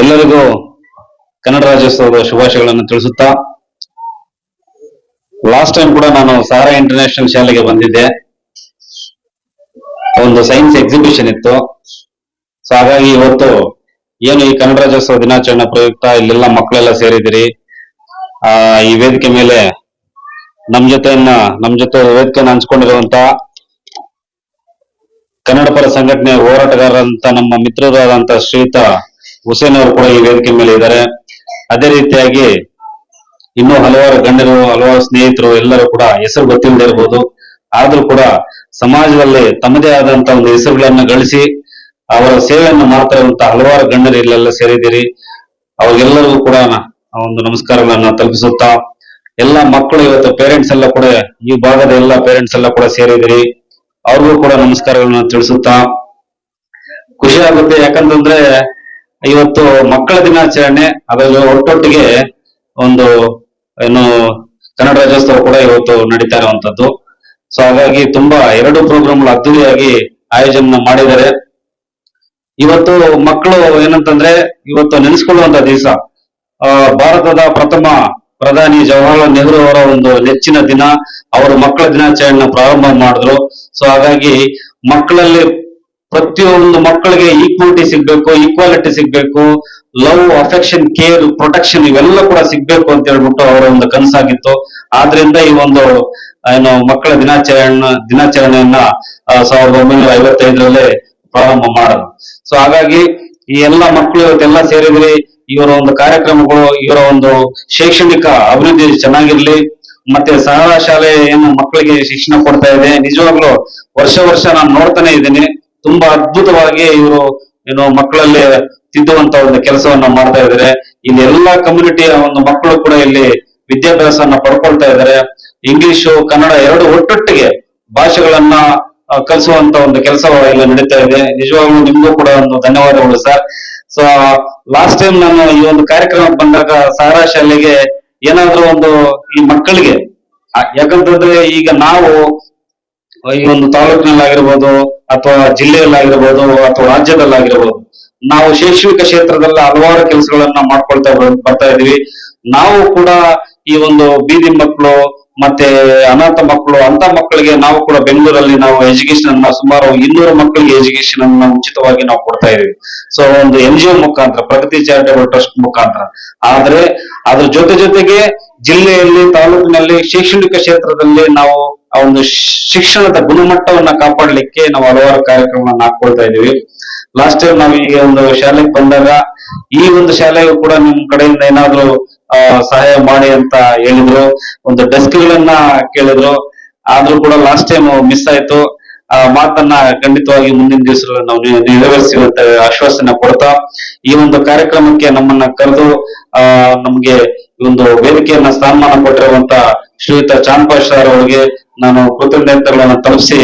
ಎಲ್ಲರಿಗೂ ಕನ್ನಡ ರಾಜ್ಯೋತ್ಸವದ ಶುಭಾಶಯಗಳನ್ನು ತಿಳಿಸುತ್ತಾ ಲಾಸ್ಟ್ ಟೈಮ್ ಕೂಡ ನಾನು ಸಾರಾ ಇಂಟರ್ನ್ಯಾಷನಲ್ ಶಾಲೆಗೆ ಬಂದಿದ್ದೆ. ಒಂದು ಸೈನ್ಸ್ ಎಕ್ಸಿಬಿಷನ್ ಇತ್ತು. ಸೊ ಹಾಗಾಗಿ ಇವತ್ತು ಏನು ಈ ಕನ್ನಡ ರಾಜ್ಯೋತ್ಸವ ದಿನಾಚರಣೆ ಪ್ರಯುಕ್ತ ಇಲ್ಲೆಲ್ಲ ಮಕ್ಕಳೆಲ್ಲ ಸೇರಿದಿರಿ ಆ, ಈ ವೇದಿಕೆ ಮೇಲೆ ನಮ್ ಜೊತೆಯನ್ನ, ನಮ್ ಜೊತೆ ವೇದಿಕೆಯನ್ನು ಹಂಚ್ಕೊಂಡಿರುವಂತ ಕನ್ನಡ ಪರ ಸಂಘಟನೆ ಹೋರಾಟಗಾರರಂತ ನಮ್ಮ ಮಿತ್ರರಾದಂತ ಶ್ರೀಯುತ ಹುಸೇನ್ ಅವರು ಕೂಡ ಈ ವೇದಿಕೆ ಮೇಲೆ ಇದ್ದಾರೆ. ಅದೇ ರೀತಿಯಾಗಿ ಇನ್ನೂ ಹಲವಾರು ಗಣ್ಯರು, ಹಲವಾರು ಸ್ನೇಹಿತರು, ಎಲ್ಲರೂ ಕೂಡ ಹೆಸರು ಗೊತ್ತಿಲ್ಲದೆ ಇರಬಹುದು ಆದ್ರೂ ಕೂಡ ಸಮಾಜದಲ್ಲಿ ತಮ್ಮದೇ ಆದಂತ ಒಂದು ಹೆಸರುಗಳನ್ನ ಗಳಿಸಿ ಅವರ ಸೇವೆಯನ್ನು ಮಾಡ್ತಾ ಇರುವಂತಹ ಹಲವಾರು ಗಣ್ಯರು ಇಲ್ಲೆಲ್ಲ ಸೇರಿದ್ದೀರಿ. ಅವ್ರಿಗೆಲ್ಲರಿಗೂ ಕೂಡ ಒಂದು ನಮಸ್ಕಾರಗಳನ್ನ ತಲುಪಿಸುತ್ತಾ, ಎಲ್ಲ ಮಕ್ಕಳು ಇವತ್ತು ಪೇರೆಂಟ್ಸ್ ಎಲ್ಲ ಕೂಡ ಈ ಭಾಗದ ಎಲ್ಲ ಪೇರೆಂಟ್ಸ್ ಎಲ್ಲ ಕೂಡ ಸೇರಿದಿರಿ ಅವ್ರಿಗೂ ಕೂಡ ನಮಸ್ಕಾರಗಳನ್ನ ತಿಳಿಸುತ್ತಾ, ಖುಷಿ ಆಗುತ್ತೆ ಯಾಕಂತಂದ್ರೆ ಇವತ್ತು ಮಕ್ಕಳ ದಿನಾಚರಣೆ ಅದರಲ್ಲಿ ಒಟ್ಟೊಟ್ಟಿಗೆ ಒಂದು, ಏನು, ಕನ್ನಡ ರಾಜ್ಯೋತ್ಸವ ಕೂಡ ಇವತ್ತು ನಡೀತಾ ಇರುವಂತದ್ದು. ಸೊ ಹಾಗಾಗಿ ತುಂಬಾ ಎರಡು ಪ್ರೋಗ್ರಾಮ್ಗಳು ಅದ್ದೂರಿಯಾಗಿ ಆಯೋಜನೆ ಮಾಡಿದ್ದಾರೆ. ಇವತ್ತು ಮಕ್ಕಳು ಏನಂತಂದ್ರೆ, ಇವತ್ತು ನೆನೆಸ್ಕೊಳ್ಳುವಂತ ದಿವಸ ಭಾರತದ ಪ್ರಥಮ ಪ್ರಧಾನಿ ಜವಾಹರ್ಲಾಲ್ ನೆಹರು ಅವರ ಒಂದು ನೆಚ್ಚಿನ ದಿನ, ಅವರು ಮಕ್ಕಳ ದಿನಾಚರಣೆ ಪ್ರಾರಂಭ ಮಾಡಿದ್ರು. ಸೊ ಹಾಗಾಗಿ ಮಕ್ಕಳಲ್ಲಿ ಪ್ರತಿಯೊಂದು ಮಕ್ಕಳಿಗೆ ಈಕ್ವಾಲಿಟಿ ಸಿಗ್ಬೇಕು ಈಕ್ವಾಲಿಟಿ ಸಿಗ್ಬೇಕು ಲವ್ ಅಫೆಕ್ಷನ್ ಕೇರ್ ಪ್ರೊಟೆಕ್ಷನ್ ಇವೆಲ್ಲ ಕೂಡ ಸಿಗ್ಬೇಕು ಅಂತ ಹೇಳ್ಬಿಟ್ಟು ಅವರ ಒಂದು ಕನಸಾಗಿತ್ತು. ಆದ್ರಿಂದ ಈ ಒಂದು, ಏನು, ಮಕ್ಕಳ ದಿನಾಚರಣೆ, ದಿನಾಚರಣೆಯನ್ನ ಸಾವಿರದ ಒಂಬೈನೂರ ಐವತ್ತೈದರಲ್ಲಿ ಪ್ರಾರಂಭ ಮಾಡೋದು ಸೊ ಹಾಗಾಗಿ ಈ ಎಲ್ಲ ಮಕ್ಕಳು ಇವತ್ತೆಲ್ಲ ಸೇರಿದ್ರಿ, ಇವರ ಒಂದು ಕಾರ್ಯಕ್ರಮಗಳು, ಇವರ ಒಂದು ಶೈಕ್ಷಣಿಕ ಅಭಿವೃದ್ಧಿ ಚೆನ್ನಾಗಿರ್ಲಿ, ಮತ್ತೆ ಸಹಾರ ಶಾಲೆ ಏನು ಮಕ್ಕಳಿಗೆ ಶಿಕ್ಷಣ ಕೊಡ್ತಾ ಇದೆ. ನಿಜವಾಗ್ಲೂ ವರ್ಷ ವರ್ಷ ನಾನು ನೋಡ್ತಾನೆ ಇದ್ದೀನಿ. ತುಂಬಾ ಅದ್ಭುತವಾಗಿ ಇವರು ಏನು ಮಕ್ಕಳಲ್ಲಿ ತಿದ್ದುವಂತ ಒಂದು ಕೆಲಸವನ್ನ ಮಾಡ್ತಾ ಇದಾರೆ ಇಲ್ಲಿ ಎಲ್ಲಾ ಕಮ್ಯುನಿಟಿಯ ಒಂದು ಮಕ್ಕಳು ಕೂಡ ಇಲ್ಲಿ ವಿದ್ಯಾಭ್ಯಾಸವನ್ನ ಪಡ್ಕೊಳ್ತಾ ಇದ್ದಾರೆ. ಇಂಗ್ಲಿಷು ಕನ್ನಡ ಎರಡು ಒಟ್ಟೊಟ್ಟಿಗೆ ಭಾಷೆಗಳನ್ನ ಕಲಿಸುವಂತ ಒಂದು ಕೆಲಸ ಇಲ್ಲಿ ನಡೀತಾ ಇದೆ. ನಿಜವಾಗ್ಲೂ ನಿಮ್ಗೂ ಕೂಡ ಒಂದು ಧನ್ಯವಾದಗಳು ಸರ್. ಸೊ ಲಾಸ್ಟ್ ಟೈಮ್ ನಾನು ಈ ಒಂದು ಕಾರ್ಯಕ್ರಮ ಬಂದಾಗ ಸಾರಾ ಶಾಲೆಗೆ ಏನಾದ್ರೂ ಒಂದು ಈ ಮಕ್ಕಳಿಗೆ ಯಾಕಂತಂದ್ರೆ ಈಗ ನಾವು ಈ ಒಂದು ತಾಲೂಕಿನಲ್ಲಾಗಿರ್ಬೋದು ಅಥವಾ ಜಿಲ್ಲೆಯಲ್ಲಾಗಿರ್ಬೋದು ಅಥವಾ ರಾಜ್ಯದಲ್ಲಾಗಿರ್ಬೋದು, ನಾವು ಶೈಕ್ಷಣಿಕ ಕ್ಷೇತ್ರದಲ್ಲಿ ಹಲವಾರು ಕೆಲಸಗಳನ್ನ ಮಾಡ್ಕೊಳ್ತಾ ಬರ್ತಾ ಇದೀವಿ ನಾವು ಕೂಡ ಈ ಒಂದು ಬೀದಿ ಮಕ್ಕಳು ಮತ್ತೆ ಅನಾಥ ಮಕ್ಕಳು ಅಂತ ಮಕ್ಕಳಿಗೆ ನಾವು ಕೂಡ ಬೆಂಗಳೂರಲ್ಲಿ ನಾವು ಎಜುಕೇಶನ್ ಅನ್ನ ಸುಮಾರು ಇನ್ನೂರು ಮಕ್ಕಳಿಗೆ ಎಜುಕೇಶನ್ ಅನ್ನ ಉಚಿತವಾಗಿ ನಾವು ಕೊಡ್ತಾ ಇದೀವಿ ಸೊ ಒಂದು ಎನ್ ಜಿ ಒ ಮುಖಾಂತರ, ಪ್ರಗತಿ ಚಾರಿಟೇಬಲ್ ಟ್ರಸ್ಟ್ ಮುಖಾಂತರ. ಆದ್ರೆ, ಅದ್ರ ಜೊತೆ ಜೊತೆಗೆ ಜಿಲ್ಲೆಯಲ್ಲಿ, ತಾಲೂಕಿನಲ್ಲಿ ಶೈಕ್ಷಣಿಕ ಕ್ಷೇತ್ರದಲ್ಲಿ ನಾವು ಆ ಒಂದು ಶಿಕ್ಷಣದ ಗುಣಮಟ್ಟವನ್ನ ಕಾಪಾಡಲಿಕ್ಕೆ ನಾವು ಹಲವಾರು ಕಾರ್ಯಕ್ರಮಗಳನ್ನ ಹಾಕೊಳ್ತಾ ಇದೀವಿ ಲಾಸ್ಟ್ ಟೈಮ್ ನಾವು ಈಗ ಒಂದು ಶಾಲೆಗೆ ಬಂದಾಗ ಈ ಒಂದು ಶಾಲೆಗೂ ಕೂಡ ನಿಮ್ ಕಡೆಯಿಂದ ಏನಾದ್ರು ಸಹಾಯ ಮಾಡಿ ಅಂತ ಹೇಳಿದ್ರು. ಒಂದು ಡೆಸ್ಕ್ ಗಳನ್ನ ಕೇಳಿದ್ರು. ಆದ್ರೂ ಕೂಡ ಲಾಸ್ಟ್ ಟೈಮ್ ಮಿಸ್ ಆಯ್ತು. ಆ, ಮಾತನ್ನ ಖಂಡಿತವಾಗಿ ಮುಂದಿನ ದಿವಸಗಳಲ್ಲಿ ನಾವು ನಿ- ನೆರವೇರಿಸುವಂತ ಆಶ್ವಾಸನೆ ಕೊಡ್ತಾ, ಈ ಒಂದು ಕಾರ್ಯಕ್ರಮಕ್ಕೆ ನಮ್ಮನ್ನ ಕರೆದು, ಆ, ನಮ್ಗೆ ಒಂದು ವೇದಿಕೆಯನ್ನ ಸ್ಥಾನಮಾನ ಕೊಟ್ಟಿರುವಂತ ಶ್ರೀಯುತ ಚಾಂಪಾ ಸರ್ ಅವರಿಗೆ ನಾನು ಕೃತಜ್ಞತೆಗಳನ್ನು ತಲುಪಿಸಿ